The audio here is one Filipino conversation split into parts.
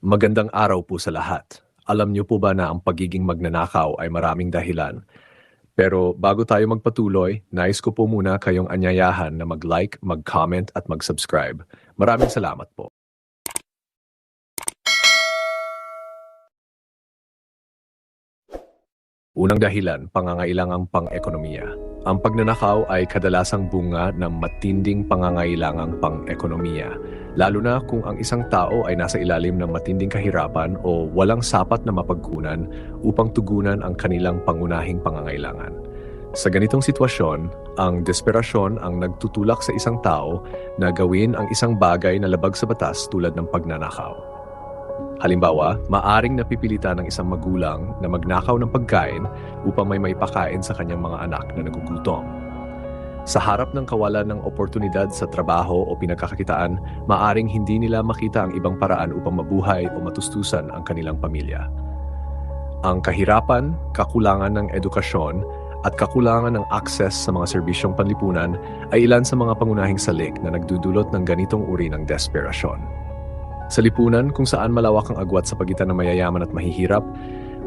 Magandang araw po sa lahat. Alam niyo po ba na ang pagiging magnanakaw ay maraming dahilan? Pero bago tayo magpatuloy, nais ko po muna kayong anyayahan na mag-like, mag-comment at mag-subscribe. Maraming salamat po. Unang dahilan, pangangailangang pang-ekonomiya. Ang pagnanakaw ay kadalasang bunga ng matinding pangangailangang pang-ekonomiya, lalo na kung ang isang tao ay nasa ilalim ng matinding kahirapan o walang sapat na mapagkunan upang tugunan ang kanilang pangunahing pangangailangan. Sa ganitong sitwasyon, ang desperasyon ang nagtutulak sa isang tao na gawin ang isang bagay na labag sa batas tulad ng pagnanakaw. Halimbawa, maaring napipilitan ng isang magulang na magnakaw ng pagkain upang may maipakain sa kanyang mga anak na nagugutom. Sa harap ng kawalan ng oportunidad sa trabaho o pinagkakakitaan, maaring hindi nila makita ang ibang paraan upang mabuhay o matustusan ang kanilang pamilya. Ang kahirapan, kakulangan ng edukasyon, at kakulangan ng akses sa mga serbisyong panlipunan ay ilan sa mga pangunahing salik na nagdudulot ng ganitong uri ng desperasyon. Sa lipunan kung saan malawak ang agwat sa pagitan ng mayayaman at mahihirap,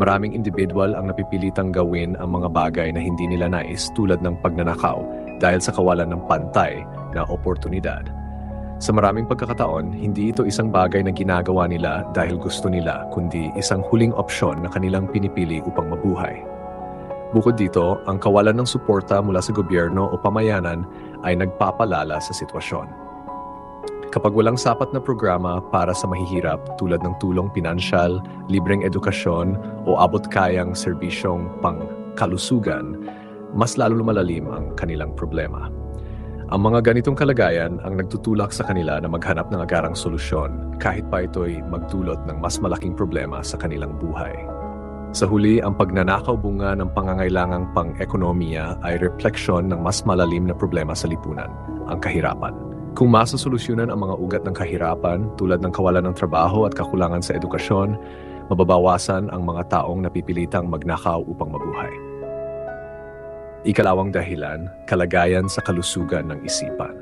maraming individual ang napipilitang gawin ang mga bagay na hindi nila nais tulad ng pagnanakaw dahil sa kawalan ng pantay na oportunidad. Sa maraming pagkakataon, hindi ito isang bagay na ginagawa nila dahil gusto nila, kundi isang huling opsyon na kanilang pinipili upang mabuhay. Bukod dito, ang kawalan ng suporta mula sa gobyerno o pamayanan ay nagpapalala sa sitwasyon. Kapag walang sapat na programa para sa mahihirap tulad ng tulong pinansyal, libreng edukasyon o abot-kayang serbisyong pangkalusugan, mas lalo lumalalim ang kanilang problema. Ang mga ganitong kalagayan ang nagtutulak sa kanila na maghanap ng agarang solusyon kahit pa ito'y magdulot ng mas malaking problema sa kanilang buhay. Sa huli, ang pagnanakaw bunga ng pangangailangang pang-ekonomiya ay refleksyon ng mas malalim na problema sa lipunan, ang kahirapan. Kung masasolusyonan ang mga ugat ng kahirapan tulad ng kawalan ng trabaho at kakulangan sa edukasyon, mababawasan ang mga taong napipilitang magnakaw upang mabuhay. Ikalawang dahilan, kalagayan sa kalusugan ng isipan.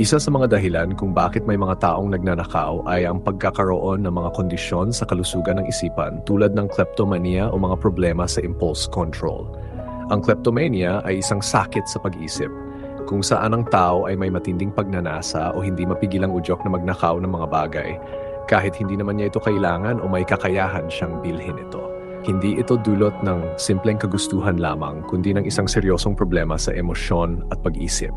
Isa sa mga dahilan kung bakit may mga taong nagnanakaw ay ang pagkakaroon ng mga kondisyon sa kalusugan ng isipan tulad ng kleptomania o mga problema sa impulse control. Ang kleptomania ay isang sakit sa pag-isip kung saan ang tao ay may matinding pagnanasa o hindi mapigilang udyok na magnakaw ng mga bagay kahit hindi naman niya ito kailangan o may kakayahan siyang bilhin ito. Hindi ito dulot ng simpleng kagustuhan lamang kundi ng isang seryosong problema sa emosyon at pag-isip.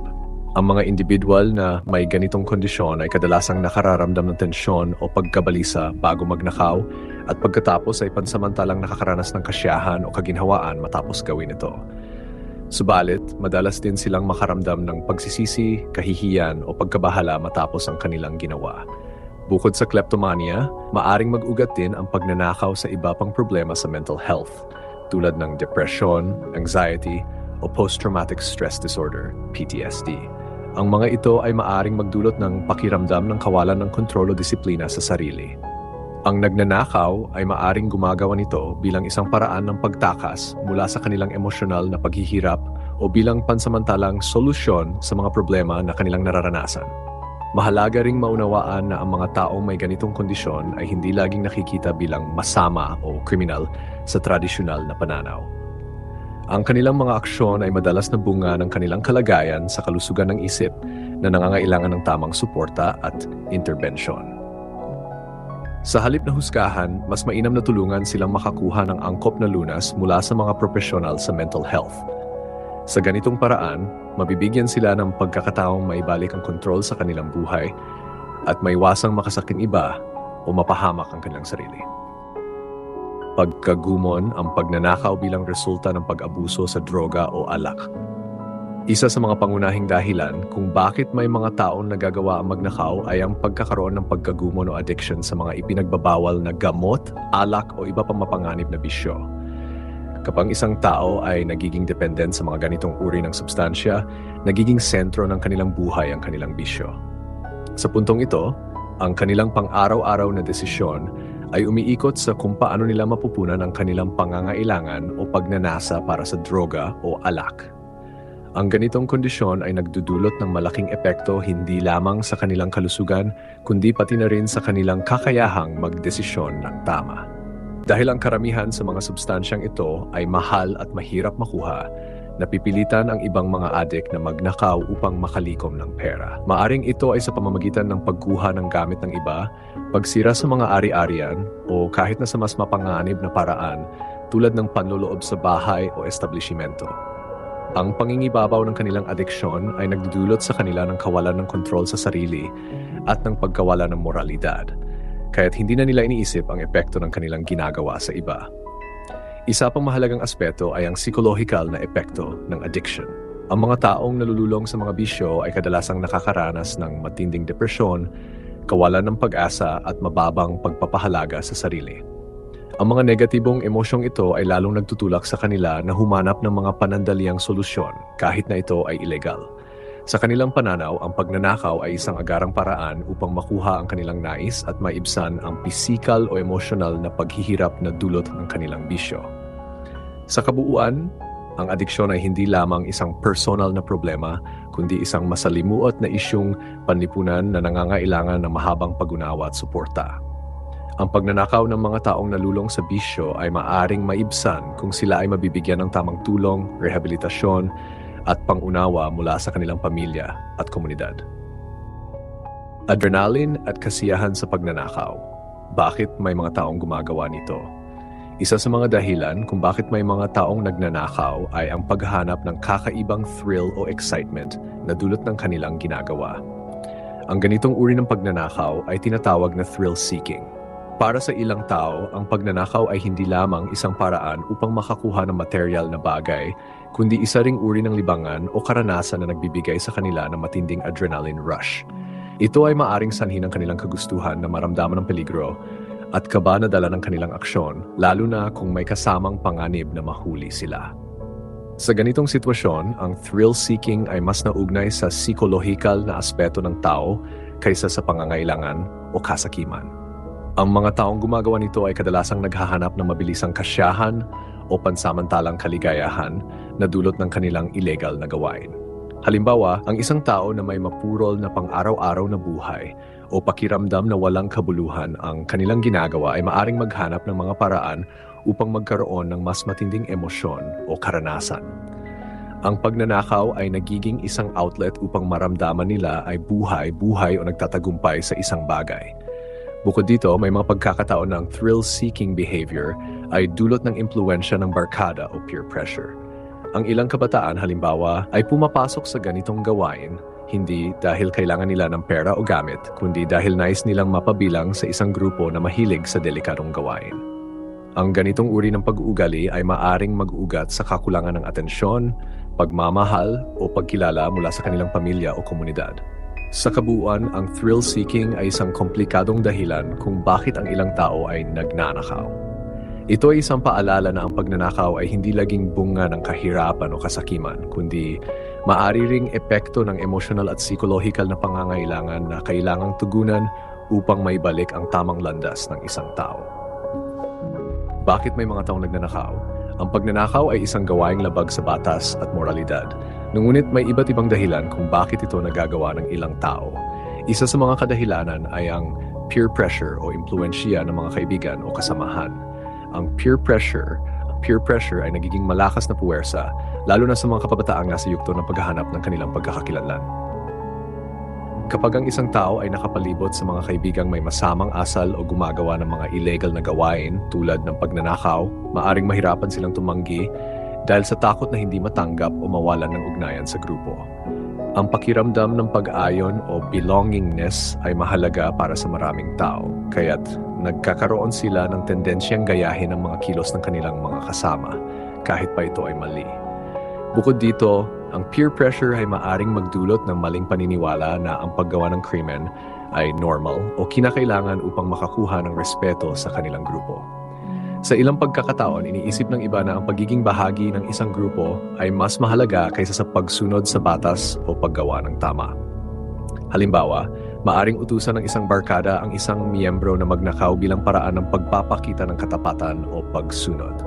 Ang mga individual na may ganitong kondisyon ay kadalasang nakararamdam ng tensyon o pagkabalisa bago magnakaw at pagkatapos ay pansamantalang nakakaranas ng kasyahan o kaginhawaan matapos gawin ito. Subalit, madalas din silang makaramdam ng pagsisisi, kahihiyan o pagkabahala matapos ang kanilang ginawa. Bukod sa kleptomania, maaring mag-ugat din ang pagnanakaw sa iba pang problema sa mental health, tulad ng depression, anxiety, o post-traumatic stress disorder, PTSD. Ang mga ito ay maaring magdulot ng pakiramdam ng kawalan ng kontrol o disiplina sa sarili. Ang nagnanakaw ay maaring gumagawa nito bilang isang paraan ng pagtakas mula sa kanilang emosyonal na paghihirap o bilang pansamantalang solusyon sa mga problema na kanilang nararanasan. Mahalaga ring maunawaan na ang mga taong may ganitong kondisyon ay hindi laging nakikita bilang masama o kriminal sa tradisyonal na pananaw. Ang kanilang mga aksyon ay madalas na bunga ng kanilang kalagayan sa kalusugan ng isip na nangangailangan ng tamang suporta at interbensyon. Sa halip na husgahan, mas mainam na tulungan silang makakuha ng angkop na lunas mula sa mga profesional sa mental health. Sa ganitong paraan, mabibigyan sila ng pagkakataong maibalik ang kontrol sa kanilang buhay at maiwasang makasaking iba o mapahamak ang kanilang sarili pagkagumon ang pagnanakaw bilang resulta ng pag-abuso sa droga o alak. Isa sa mga pangunahing dahilan kung bakit may mga taong nagagawa ang magnakaw ay ang pagkakaroon ng pagkagumon o addiction sa mga ipinagbabawal na gamot, alak o iba pang mapanganib na bisyo. Kapag isang tao ay nagiging dependent sa mga ganitong uri ng substansya, nagiging sentro ng kanilang buhay ang kanilang bisyo. Sa puntong ito, ang kanilang pang-araw-araw na desisyon ay umiikot sa kung paano nila mapupunan ang kanilang pangangailangan o pagnanasa para sa droga o alak. Ang ganitong kondisyon ay nagdudulot ng malaking epekto hindi lamang sa kanilang kalusugan, kundi pati na rin sa kanilang kakayahang magdesisyon ng tama. Dahil ang karamihan sa mga substansyang ito ay mahal at mahirap makuha, napipilitan ang ibang mga adik na magnakaw upang makalikom ng pera. Maaring ito ay sa pamamagitan ng pagkuha ng gamit ng iba, pagsira sa mga ari-arian, o kahit na sa mas mapanganib na paraan tulad ng panloloob sa bahay o establishmento. Ang pangingibabaw ng kanilang adeksyon ay nagdudulot sa kanila ng kawalan ng kontrol sa sarili at ng pagkawala ng moralidad, kaya't hindi na nila iniisip ang epekto ng kanilang ginagawa sa iba. Isa pang mahalagang aspeto ay ang psychological na epekto ng addiction. Ang mga taong nalululong sa mga bisyo ay kadalasang nakakaranas ng matinding depresyon, kawalan ng pag-asa at mababang pagpapahalaga sa sarili. Ang mga negatibong emosyong ito ay lalong nagtutulak sa kanila na humanap ng mga panandaliang solusyon kahit na ito ay illegal. Sa kanilang pananaw, ang pagnanakaw ay isang agarang paraan upang makuha ang kanilang nais at maibsan ang pisikal o emosyonal na paghihirap na dulot ng kanilang bisyo. Sa kabuuan, ang adiksyon ay hindi lamang isang personal na problema, kundi isang masalimuot na isyung panlipunan na nangangailangan ng mahabang pag-unawa at suporta. Ang pagnanakaw ng mga taong nalulong sa bisyo ay maaring maibsan kung sila ay mabibigyan ng tamang tulong, rehabilitasyon, at pangunawa mula sa kanilang pamilya at komunidad. Adrenaline at kasiyahan sa pagnanakaw. Bakit may mga taong gumagawa nito? Isa sa mga dahilan kung bakit may mga taong nagnanakaw ay ang paghahanap ng kakaibang thrill o excitement na dulot ng kanilang ginagawa. Ang ganitong uri ng pagnanakaw ay tinatawag na thrill-seeking para sa ilang tao, ang pagnanakaw ay hindi lamang isang paraan upang makakuha ng material na bagay, kundi isa ring uri ng libangan o karanasan na nagbibigay sa kanila ng matinding adrenaline rush. Ito ay maaring sanhin ng kanilang kagustuhan na maramdaman ng peligro at kaba na dala ng kanilang aksyon, lalo na kung may kasamang panganib na mahuli sila. Sa ganitong sitwasyon, ang thrill-seeking ay mas naugnay sa psikolohikal na aspeto ng tao kaysa sa pangangailangan o kasakiman. Ang mga taong gumagawa nito ay kadalasang naghahanap ng mabilisang kasyahan o pansamantalang kaligayahan na dulot ng kanilang illegal na gawain. Halimbawa, ang isang tao na may mapurol na pang-araw-araw na buhay o pakiramdam na walang kabuluhan ang kanilang ginagawa ay maaring maghanap ng mga paraan upang magkaroon ng mas matinding emosyon o karanasan. Ang pagnanakaw ay nagiging isang outlet upang maramdaman nila ay buhay, buhay o nagtatagumpay sa isang bagay – Bukod dito, may mga pagkakataon ng thrill-seeking behavior ay dulot ng impluensya ng barkada o peer pressure. Ang ilang kabataan halimbawa ay pumapasok sa ganitong gawain hindi dahil kailangan nila ng pera o gamit, kundi dahil nais nilang mapabilang sa isang grupo na mahilig sa delikadong gawain. Ang ganitong uri ng pag-uugali ay maaring mag-ugat sa kakulangan ng atensyon, pagmamahal o pagkilala mula sa kanilang pamilya o komunidad. Sa kabuuan, ang thrill-seeking ay isang komplikadong dahilan kung bakit ang ilang tao ay nagnanakaw. Ito ay isang paalala na ang pagnanakaw ay hindi laging bunga ng kahirapan o kasakiman, kundi maari ring epekto ng emotional at psychological na pangangailangan na kailangang tugunan upang maibalik ang tamang landas ng isang tao. Bakit may mga taong nagnanakaw? Ang pagnanakaw ay isang gawaing labag sa batas at moralidad. Ngunit may iba't ibang dahilan kung bakit ito nagagawa ng ilang tao. Isa sa mga kadahilanan ay ang peer pressure o impluensya ng mga kaibigan o kasamahan. Ang peer pressure peer pressure ay nagiging malakas na puwersa, lalo na sa mga kapabataang nasa yugto ng paghahanap ng kanilang pagkakakilanlan. Kapag ang isang tao ay nakapalibot sa mga kaibigang may masamang asal o gumagawa ng mga illegal na gawain tulad ng pagnanakaw, maaring mahirapan silang tumanggi dahil sa takot na hindi matanggap o mawalan ng ugnayan sa grupo. Ang pakiramdam ng pag-ayon o belongingness ay mahalaga para sa maraming tao, kaya't nagkakaroon sila ng tendensyang gayahin ang mga kilos ng kanilang mga kasama, kahit pa ito ay mali. Bukod dito, ang peer pressure ay maaring magdulot ng maling paniniwala na ang paggawa ng krimen ay normal o kinakailangan upang makakuha ng respeto sa kanilang grupo. Sa ilang pagkakataon, iniisip ng iba na ang pagiging bahagi ng isang grupo ay mas mahalaga kaysa sa pagsunod sa batas o paggawa ng tama. Halimbawa, maaring utusan ng isang barkada ang isang miyembro na magnakaw bilang paraan ng pagpapakita ng katapatan o pagsunod.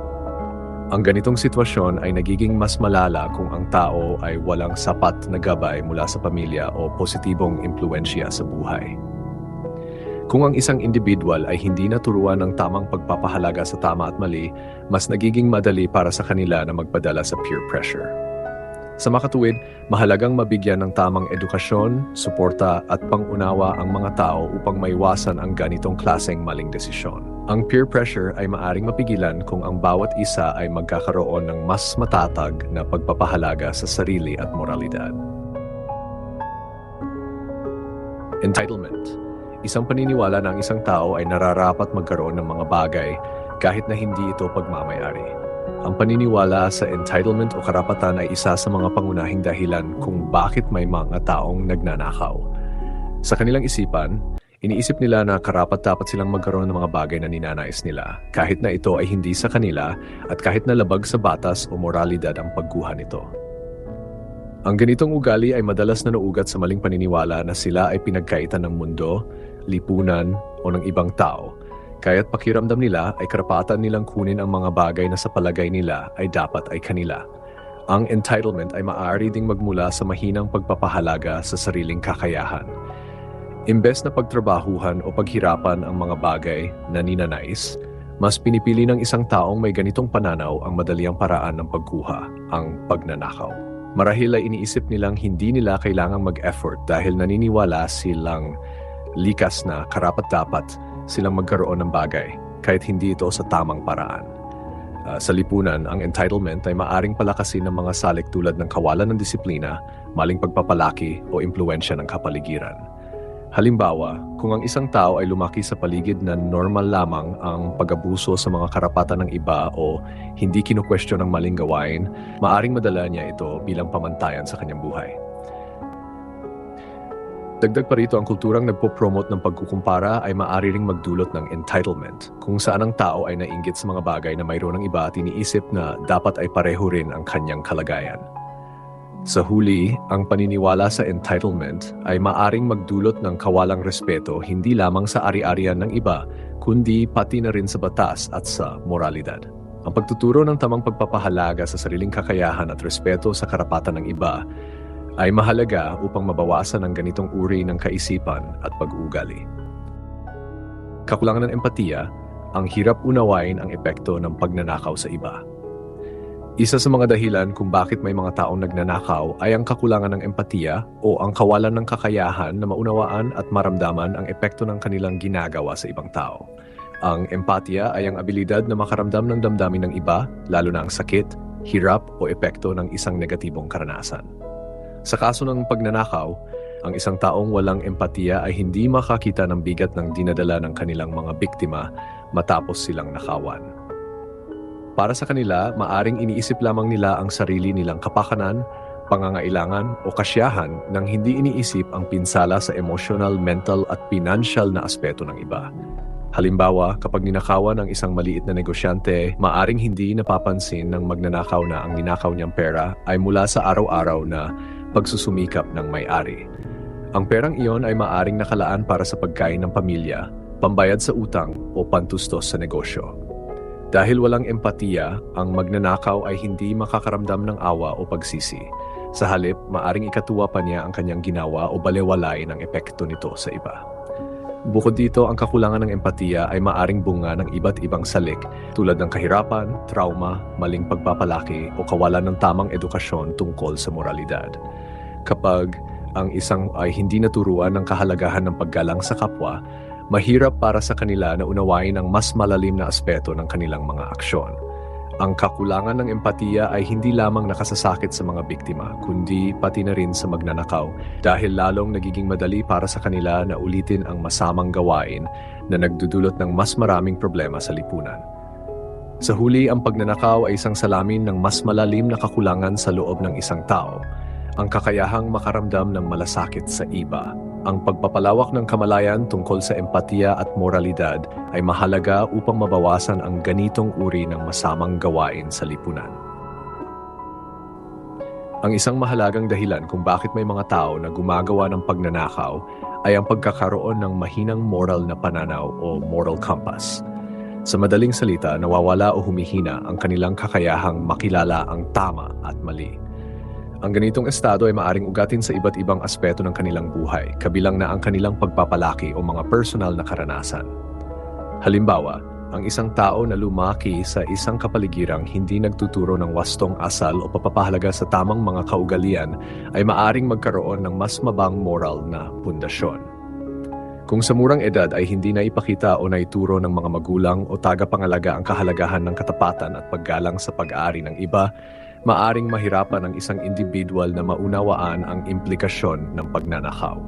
Ang ganitong sitwasyon ay nagiging mas malala kung ang tao ay walang sapat na gabay mula sa pamilya o positibong impluensya sa buhay. Kung ang isang individual ay hindi naturuan ng tamang pagpapahalaga sa tama at mali, mas nagiging madali para sa kanila na magpadala sa peer pressure. Sa makatuwid, mahalagang mabigyan ng tamang edukasyon, suporta at pangunawa ang mga tao upang maiwasan ang ganitong klaseng maling desisyon. Ang peer pressure ay maaring mapigilan kung ang bawat isa ay magkakaroon ng mas matatag na pagpapahalaga sa sarili at moralidad. Entitlement Isang paniniwala ng isang tao ay nararapat magkaroon ng mga bagay kahit na hindi ito pagmamayari. Ang paniniwala sa entitlement o karapatan ay isa sa mga pangunahing dahilan kung bakit may mga taong nagnanakaw. Sa kanilang isipan, Iniisip nila na karapat dapat silang magkaroon ng mga bagay na ninanais nila, kahit na ito ay hindi sa kanila at kahit na labag sa batas o moralidad ang pagkuha nito. Ang ganitong ugali ay madalas na nauugat sa maling paniniwala na sila ay pinagkaitan ng mundo, lipunan o ng ibang tao, kaya't pakiramdam nila ay karapatan nilang kunin ang mga bagay na sa palagay nila ay dapat ay kanila. Ang entitlement ay maaari ding magmula sa mahinang pagpapahalaga sa sariling kakayahan Imbes na pagtrabahuhan o paghirapan ang mga bagay na ninanais, mas pinipili ng isang taong may ganitong pananaw ang madaliang paraan ng pagkuha, ang pagnanakaw. Marahil ay iniisip nilang hindi nila kailangang mag-effort dahil naniniwala silang likas na karapat-dapat silang magkaroon ng bagay kahit hindi ito sa tamang paraan. Uh, sa lipunan, ang entitlement ay maaring palakasin ng mga salik tulad ng kawalan ng disiplina, maling pagpapalaki o impluensya ng kapaligiran. Halimbawa, kung ang isang tao ay lumaki sa paligid na normal lamang ang pag-abuso sa mga karapatan ng iba o hindi kinukwestiyon ng maling gawain, maaring madala niya ito bilang pamantayan sa kanyang buhay. Dagdag pa rito ang kulturang nagpo-promote ng pagkukumpara ay maaari ring magdulot ng entitlement, kung saan ang tao ay nainggit sa mga bagay na mayroon ng iba at iniisip na dapat ay pareho rin ang kanyang kalagayan. Sa huli, ang paniniwala sa entitlement ay maaring magdulot ng kawalang respeto hindi lamang sa ari-arian ng iba, kundi pati na rin sa batas at sa moralidad. Ang pagtuturo ng tamang pagpapahalaga sa sariling kakayahan at respeto sa karapatan ng iba ay mahalaga upang mabawasan ang ganitong uri ng kaisipan at pag-uugali. Kakulangan ng empatiya, ang hirap unawain ang epekto ng pagnanakaw sa iba. Isa sa mga dahilan kung bakit may mga taong nagnanakaw ay ang kakulangan ng empatiya o ang kawalan ng kakayahan na maunawaan at maramdaman ang epekto ng kanilang ginagawa sa ibang tao. Ang empatiya ay ang abilidad na makaramdam ng damdamin ng iba, lalo na ang sakit, hirap o epekto ng isang negatibong karanasan. Sa kaso ng pagnanakaw, ang isang taong walang empatiya ay hindi makakita ng bigat ng dinadala ng kanilang mga biktima matapos silang nakawan. Para sa kanila, maaring iniisip lamang nila ang sarili nilang kapakanan, pangangailangan o kasyahan nang hindi iniisip ang pinsala sa emotional, mental at financial na aspeto ng iba. Halimbawa, kapag ninakawan ng isang maliit na negosyante, maaring hindi napapansin ng magnanakaw na ang ninakaw niyang pera ay mula sa araw-araw na pagsusumikap ng may-ari. Ang perang iyon ay maaring nakalaan para sa pagkain ng pamilya, pambayad sa utang o pantustos sa negosyo. Dahil walang empatiya, ang magnanakaw ay hindi makakaramdam ng awa o pagsisi. Sa halip, maaring ikatuwa pa niya ang kanyang ginawa o balewalain ang epekto nito sa iba. Bukod dito, ang kakulangan ng empatiya ay maaring bunga ng iba't ibang salik tulad ng kahirapan, trauma, maling pagpapalaki o kawalan ng tamang edukasyon tungkol sa moralidad. Kapag ang isang ay hindi naturuan ng kahalagahan ng paggalang sa kapwa, mahirap para sa kanila na unawain ang mas malalim na aspeto ng kanilang mga aksyon. Ang kakulangan ng empatiya ay hindi lamang nakasasakit sa mga biktima, kundi pati na rin sa magnanakaw dahil lalong nagiging madali para sa kanila na ulitin ang masamang gawain na nagdudulot ng mas maraming problema sa lipunan. Sa huli, ang pagnanakaw ay isang salamin ng mas malalim na kakulangan sa loob ng isang tao, ang kakayahang makaramdam ng malasakit sa iba ang pagpapalawak ng kamalayan tungkol sa empatiya at moralidad ay mahalaga upang mabawasan ang ganitong uri ng masamang gawain sa lipunan. Ang isang mahalagang dahilan kung bakit may mga tao na gumagawa ng pagnanakaw ay ang pagkakaroon ng mahinang moral na pananaw o moral compass. Sa madaling salita, nawawala o humihina ang kanilang kakayahang makilala ang tama at mali. Ang ganitong estado ay maaring ugatin sa iba't ibang aspeto ng kanilang buhay, kabilang na ang kanilang pagpapalaki o mga personal na karanasan. Halimbawa, ang isang tao na lumaki sa isang kapaligirang hindi nagtuturo ng wastong asal o papapahalaga sa tamang mga kaugalian ay maaring magkaroon ng mas mabang moral na pundasyon. Kung sa murang edad ay hindi na ipakita o naituro ng mga magulang o tagapangalaga ang kahalagahan ng katapatan at paggalang sa pag-aari ng iba, maaring mahirapan ang isang individual na maunawaan ang implikasyon ng pagnanakaw.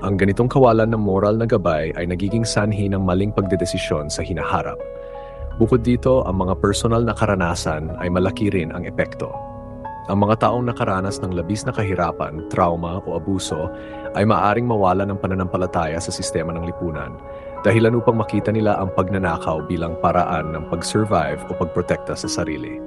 Ang ganitong kawalan ng moral na gabay ay nagiging sanhi ng maling pagdedesisyon sa hinaharap. Bukod dito, ang mga personal na karanasan ay malaki rin ang epekto. Ang mga taong nakaranas ng labis na kahirapan, trauma o abuso ay maaring mawala ng pananampalataya sa sistema ng lipunan dahilan upang makita nila ang pagnanakaw bilang paraan ng pag-survive o pagprotekta sa sarili.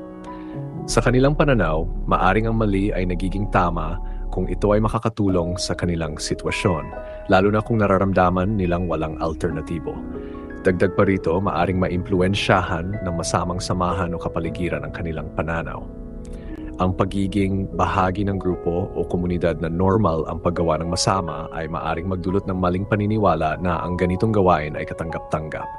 Sa kanilang pananaw, maaring ang mali ay nagiging tama kung ito ay makakatulong sa kanilang sitwasyon, lalo na kung nararamdaman nilang walang alternatibo. Dagdag pa rito, maaring maimpluensyahan ng masamang samahan o kapaligiran ang kanilang pananaw ang pagiging bahagi ng grupo o komunidad na normal ang paggawa ng masama ay maaring magdulot ng maling paniniwala na ang ganitong gawain ay katanggap-tanggap.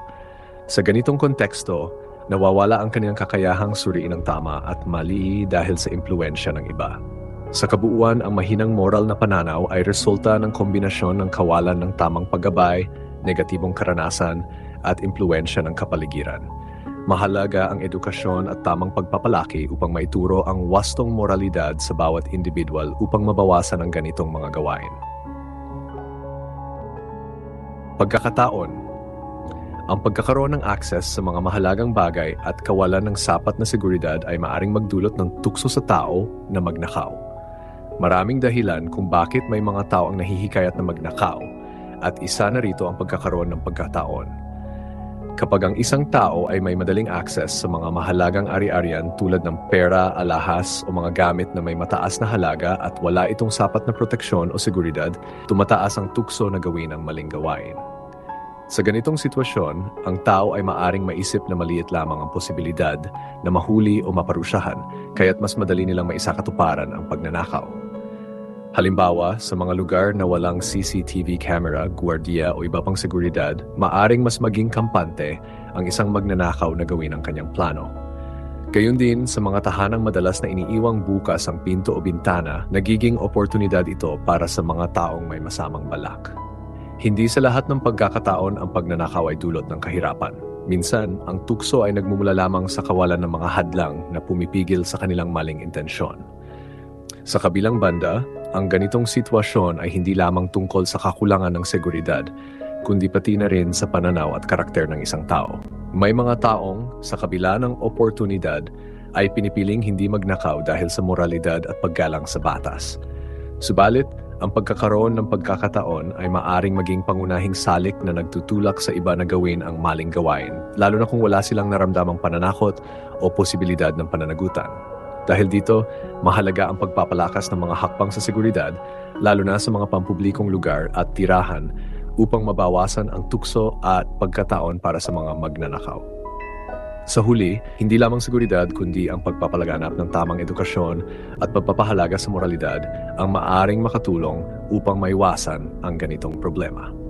Sa ganitong konteksto, nawawala ang kanilang kakayahang suriin ang tama at mali dahil sa impluensya ng iba. Sa kabuuan, ang mahinang moral na pananaw ay resulta ng kombinasyon ng kawalan ng tamang paggabay, negatibong karanasan, at impluensya ng kapaligiran. Mahalaga ang edukasyon at tamang pagpapalaki upang maituro ang wastong moralidad sa bawat individual upang mabawasan ang ganitong mga gawain. Pagkakataon Ang pagkakaroon ng access sa mga mahalagang bagay at kawalan ng sapat na seguridad ay maaring magdulot ng tukso sa tao na magnakaw. Maraming dahilan kung bakit may mga tao ang nahihikayat na magnakaw at isa na rito ang pagkakaroon ng pagkataon. Kapag ang isang tao ay may madaling access sa mga mahalagang ari-arian tulad ng pera, alahas o mga gamit na may mataas na halaga at wala itong sapat na proteksyon o seguridad, tumataas ang tukso na gawin ang maling gawain. Sa ganitong sitwasyon, ang tao ay maaring maisip na maliit lamang ang posibilidad na mahuli o maparusyahan, kaya't mas madali nilang maisakatuparan ang pagnanakaw. Halimbawa, sa mga lugar na walang CCTV camera, gwardiya o iba pang seguridad, maaring mas maging kampante ang isang magnanakaw na gawin ang kanyang plano. Gayun din sa mga tahanang madalas na iniiwang bukas ang pinto o bintana, nagiging oportunidad ito para sa mga taong may masamang balak. Hindi sa lahat ng pagkakataon ang pagnanakaw ay dulot ng kahirapan. Minsan, ang tukso ay nagmumula lamang sa kawalan ng mga hadlang na pumipigil sa kanilang maling intensyon. Sa kabilang banda, ang ganitong sitwasyon ay hindi lamang tungkol sa kakulangan ng seguridad, kundi pati na rin sa pananaw at karakter ng isang tao. May mga taong, sa kabila ng oportunidad, ay pinipiling hindi magnakaw dahil sa moralidad at paggalang sa batas. Subalit, ang pagkakaroon ng pagkakataon ay maaring maging pangunahing salik na nagtutulak sa iba na gawin ang maling gawain, lalo na kung wala silang naramdamang pananakot o posibilidad ng pananagutan. Dahil dito, mahalaga ang pagpapalakas ng mga hakbang sa seguridad, lalo na sa mga pampublikong lugar at tirahan upang mabawasan ang tukso at pagkataon para sa mga magnanakaw. Sa huli, hindi lamang seguridad kundi ang pagpapalaganap ng tamang edukasyon at pagpapahalaga sa moralidad ang maaring makatulong upang maiwasan ang ganitong problema.